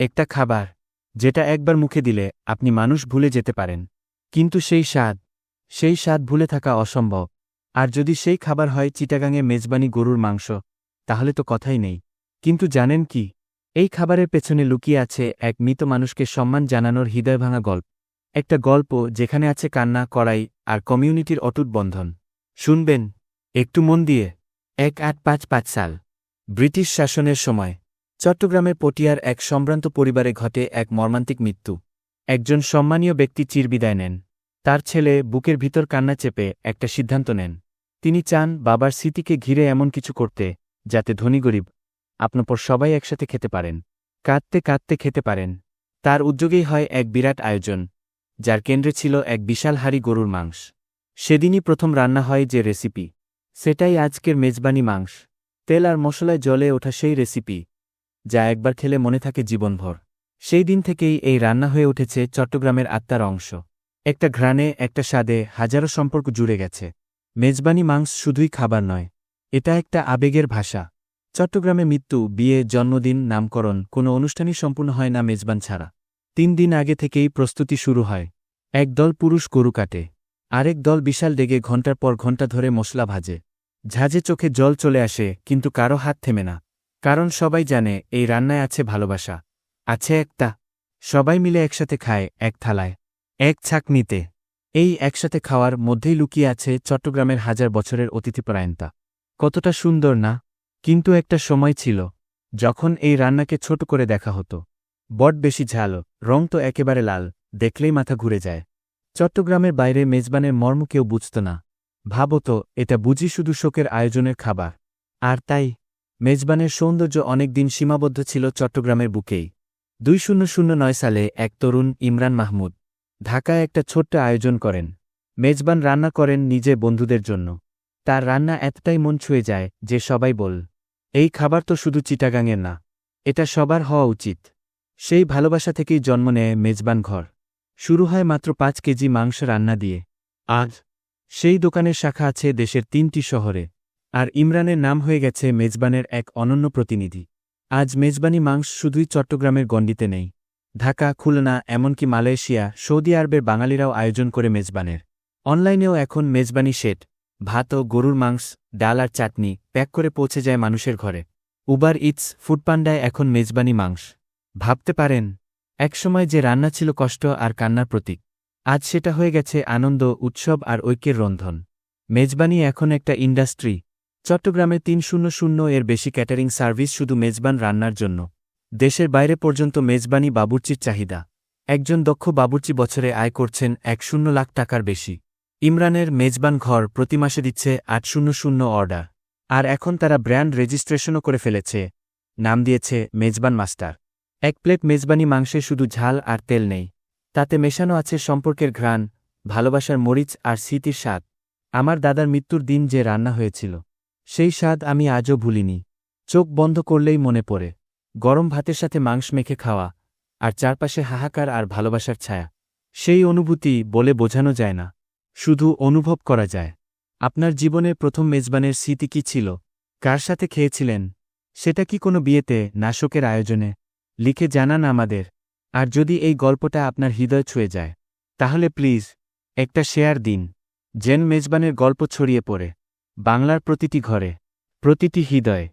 একটা খাবার, যেটা একবার মুখে দিলে আপনি মানুষ ভুলে যেতে পারেন। কিন্তু সেই স্বাদ সেই স্বাদ ভুলে থাকা অসম্ভব। আর যদি সেই খাবার হয় চিটাগাঙে মেজবানি গরুর মাংস, তাহলে তো কথাই নেই। কিন্তু জানেন কি? এই খাবারের পেছনে লুকিয়ে আছে এক মৃত মানুষকে সম্মান জানানোর হৃদয়ভাঙা গল্প। একটা গল্প যেখানে আছে কান্না, কড়াই আর কমিউনিটির অটুট বন্ধন। শুনবেন, একটু মন দিয়ে, এক আট পাঁচ পাঁচ সাল, ব্রিটিশ শাসনের সময়। চট্টগ্রামের পটিয়ার এক সম্ভ্রান্ত পরিবারে ঘটে এক মর্মান্তিক মৃত্যু। একজন সম্মানীয় ব্যক্তি চিরবিদায় নেন। তার ছেলে বুকের ভিতর কান্না চেপে একটা সিদ্ধান্ত নেন। তিনি চান বাবার স্মৃতিকে ঘিরে এমন কিছু করতে, যাতে ধনী গরিব, আপনাপর সবাই একসাথে খেতে পারেন। কাঁদতে কাঁদতে খেতে পারেন। তার উদ্যোগেই হয় এক বিরাট আয়োজন, যার কেন্দ্রে ছিল এক বিশাল হাড়ি গরুর মাংস। সেদিনই প্রথম রান্না হয় যে রেসিপি। সেটাই আজকের মেজবানি মাংস। তেল আর মশলায় জলে ওঠা সেই রেসিপি। যা একবার খেলে মনে থাকে জীবনভর। সেই দিন থেকেই এই রান্না হয়ে উঠেছে চট্টগ্রামের আত্মার অংশ। একটা ঘ্রাণে, একটা স্বাদে হাজারো সম্পর্ক জুড়ে গেছে। মেজবানি মাংস শুধুই খাবার নয়, এটা একটা আবেগের ভাষা। চট্টগ্রামে মৃত্যু, বিয়ে, জন্মদিন, নামকরণ কোনো অনুষ্ঠানই সম্পূর্ণ হয় না মেজবান ছাড়া। তিন দিন আগে থেকেই প্রস্তুতি শুরু হয়। এক দল পুরুষ গরু কাটে, আরেক দল বিশাল ডেগে ঘণ্টার পর ঘণ্টা ধরে মশলা ভাজে। ঝাঁঝে চোখে জল চলে আসে, কিন্তু কারও হাত থেমে না। কারণ সবাই জানে এই রান্নায় আছে ভালোবাসা। আছে একটা। সবাই মিলে একসাথে খায় এক থালায়। এক ছাকনিতে। এই একসাথে খাওয়ার মধ্যেই লুকিয়ে আছে চট্টগ্রামের হাজার বছরের অতিথিপরায়ণতা কতটা সুন্দর না? কিন্তু একটা সময় ছিল, যখন এই রান্নাকে ছোট করে দেখা হতো। বট বেশি ঝাল, রং তো একেবারে লাল, দেখলেই মাথা ঘুরে যায়। চট্টগ্রামের বাইরে মেজবানের মর্ম কেউ বুঝত না। ভাবত, এটা বুঝি শুধু শোকের আয়োজনের খাবার। আর তাই মেজবানের সৌন্দর্য অনেকদিন সীমাবদ্ধ ছিল চট্টগ্রামের বুকেই। দুই সালে এক তরুণ, ইমরান মাহমুদ, ঢাকায় একটা ছোট্ট আয়োজন করেন। মেজবান রান্না করেন নিজে বন্ধুদের জন্য। তার রান্না এতটাই মন ছুঁয়ে যায় যে সবাই বল, এই খাবার তো শুধু চিটাগাঙের না, এটা সবার হওয়া উচিত। সেই ভালোবাসা থেকেই জন্ম নেয় মেজবান ঘর। শুরু হয় মাত্র পাঁচ কেজি মাংস রান্না দিয়ে। আজ সেই দোকানের শাখা আছে দেশের তিনটি শহরে। আর ইমরানের নাম হয়ে গেছে মেজবানের এক অনন্য প্রতিনিধি। আজ মেজবানি মাংস শুধুই চট্টগ্রামের গণ্ডিতে নেই। ঢাকা, খুলনা, এমনকি মালয়েশিয়া, সৌদি আরবের বাঙালিরাও আয়োজন করে মেজবানের। অনলাইনেও এখন মেজবানি শেট ভাত ও গরুর মাংস, ডাল আর চাটনি প্যাক করে পৌঁছে যায় মানুষের ঘরে। উবার ইটস, ফুডপান্ডায় এখন মেজবানি মাংস। ভাবতে পারেন, একসময় যে রান্না ছিল কষ্ট আর কান্নার প্রতীক। আজ সেটা হয়ে গেছে আনন্দ, উৎসব আর ঐক্যের রন্ধন। মেজবানি এখন একটা ইন্ডাস্ট্রি চট্টগ্রামে তিন শূন্য শূন্য এর বেশি ক্যাটারিং সার্ভিস শুধু মেজবান রান্নার জন্য। দেশের বাইরে পর্যন্ত মেজবানি বাবুর্চির চাহিদা। একজন দক্ষ বাবুর্চি বছরে আয় করছেন এক শূন্য লাখ টাকার বেশি। ইমরানের মেজবান ঘর প্রতি মাসে দিচ্ছে আট শূন্য শূন্য অর্ডার। আর এখন তারা ব্র্যান্ড রেজিস্ট্রেশনও করে ফেলেছে। নাম দিয়েছে মেজবান মাস্টার। এক প্লেট মেজবানি মাংসে শুধু ঝাল আর তেল নেই। তাতে মেশানো আছে সম্পর্কের ঘ্রাণ, ভালোবাসার মরিচ আর স্মৃতির স্বাদ। আমার দাদার মৃত্যুর দিন যে রান্না হয়েছিল। সেই স্বাদ আমি আজও ভুলিনি। চোখ বন্ধ করলেই মনে পড়ে, গরম ভাতের সাথে মাংস মেখে খাওয়া, আর চারপাশে হাহাকার আর ভালোবাসার ছায়া। সেই অনুভূতি বলে বোঝানো যায় না, শুধু অনুভব করা যায়। আপনার জীবনের প্রথম মেজবানের স্মৃতি কি ছিল? কার সাথে খেয়েছিলেন? সেটা কি কোনো বিয়েতে, নাশকের আয়োজনে? লিখে জানান আমাদের। আর যদি এই গল্পটা আপনার হৃদয় ছুঁয়ে যায়, তাহলে প্লিজ, একটা শেয়ার দিন জেন মেজবানের গল্প ছড়িয়ে পড়ে। বাংলার প্রতিটি ঘরে প্রতিটি হৃদয়ে।